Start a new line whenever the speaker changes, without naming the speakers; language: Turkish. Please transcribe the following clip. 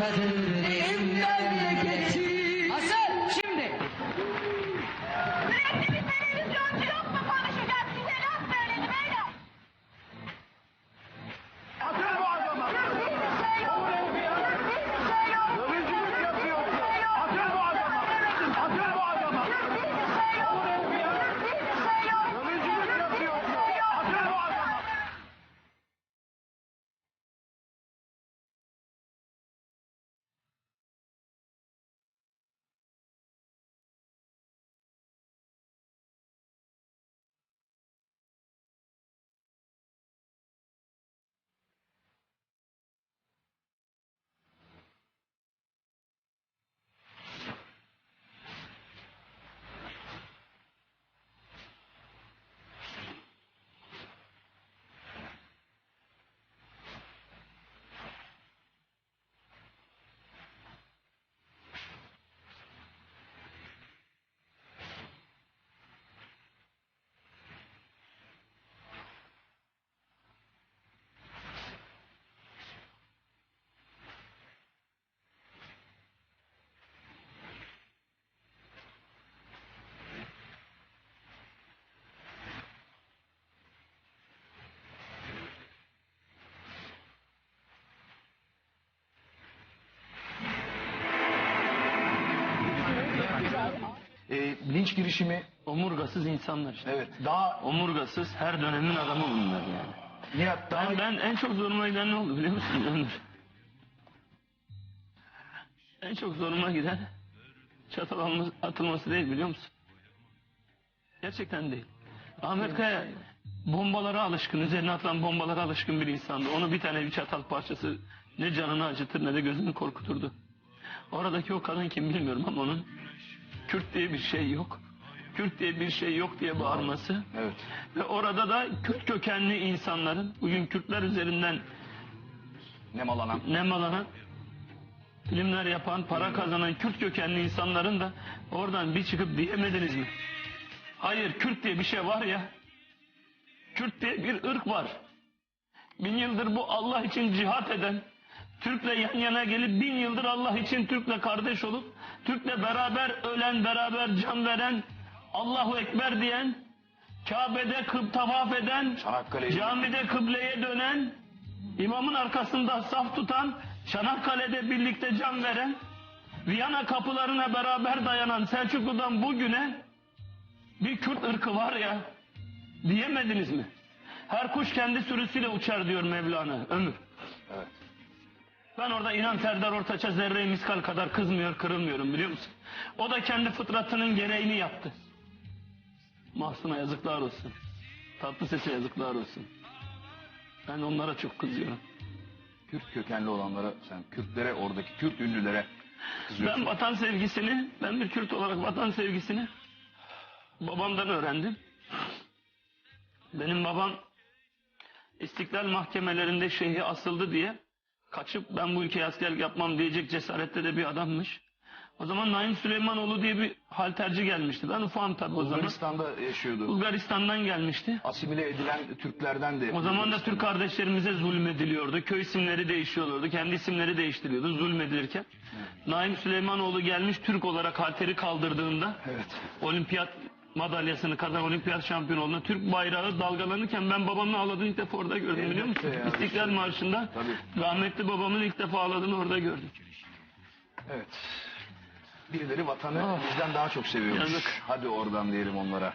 Kadın linç girişimi
Omurgasız insanlar işte.
evet daha
Omurgasız her dönemin adamı bunlar yani.
Nihat daha
Ben, ben en çok zoruma giden ne oldu biliyor musun Ömür? En çok zoruma giden çatal atılması değil biliyor musun? Gerçekten değil. Ahmet Kaya bombalara alışkın, üzerine atılan bombalara alışkın bir insandı. Onu bir tane bir çatal parçası ne canını acıtır ne de gözünü korkuturdu. Oradaki o kadın kim bilmiyorum ama onun Kürt diye bir şey yok. Kürt diye bir şey yok diye bağırması.
evet
Ve orada da Kürt kökenli insanların bugün Kürtler üzerinden
nemalanan
nemalanan filmler yapan, para kazanan Kürt kökenli insanların da oradan bir çıkıp diyemediniz mi? Hayır Kürt diye bir şey var ya. Kürt diye bir ırk var. Bin yıldır bu Allah için cihat eden, Türk'le yan yana gelip bin yıldır Allah için Türk'le kardeş olup, Türk'le beraber ölen, beraber can veren, Allahu Ekber diyen, Kabe'de kıb tavaf eden, camide kıbleye dönen, imamın arkasında saf tutan, Çanakkale'de birlikte can veren, Viyana kapılarına beraber dayanan Selçuklu'dan bugüne bir Kürt ırkı var ya diyemediniz mi? Her kuş kendi sürüsüyle uçar diyor Mevlana ömür.
evet
Ben orada inan Serdar Ortaç'a zerre miskal kadar kızmıyor kırılmıyorum biliyor musun? O da kendi fıtratının gereğini yaptı. Mahsun'a yazıklar olsun. Tatlı sese yazıklar olsun. Ben onlara çok kızıyorum.
Kürt kökenli olanlara sen Kürtlere oradaki Kürt ünlülere kızıyorsun.
Ben vatan sevgisini, ben bir Kürt olarak vatan sevgisini babamdan öğrendim. Benim babam istiklal mahkemelerinde şeyhi asıldı diye kaçıp ben bu ülkeye askerlik yapmam diyecek cesarette de bir adammış. O zaman Naim Süleymanoğlu diye bir halterci gelmişti. Ben ufağım tabii o zaman.
Bulgaristan'da yaşıyordu.
Bulgaristan'dan gelmişti.
Asimile edilen Türklerden de.
O zaman da Türk kardeşlerimize zulmediliyordu. Köy isimleri değişiyordu. Kendi isimleri değiştiriyordu zulmedilirken. Naim Süleymanoğlu gelmiş Türk olarak halteri kaldırdığında
Evet.
olimpiyat madalyasını kazan olimpiyat şampiyonu olduğunda Türk bayrağı dalgalanırken ben babamın ağladığını ilk defa orada gördüm biliyor musun?
Ya.
İstiklal Marşı'nda
Tabii.
rahmetli babamın ilk defa ağladığını orada gördüm.
Evet. Birileri vatanı bizden daha çok seviyormuş.
Yazık.
Hadi oradan diyelim onlara.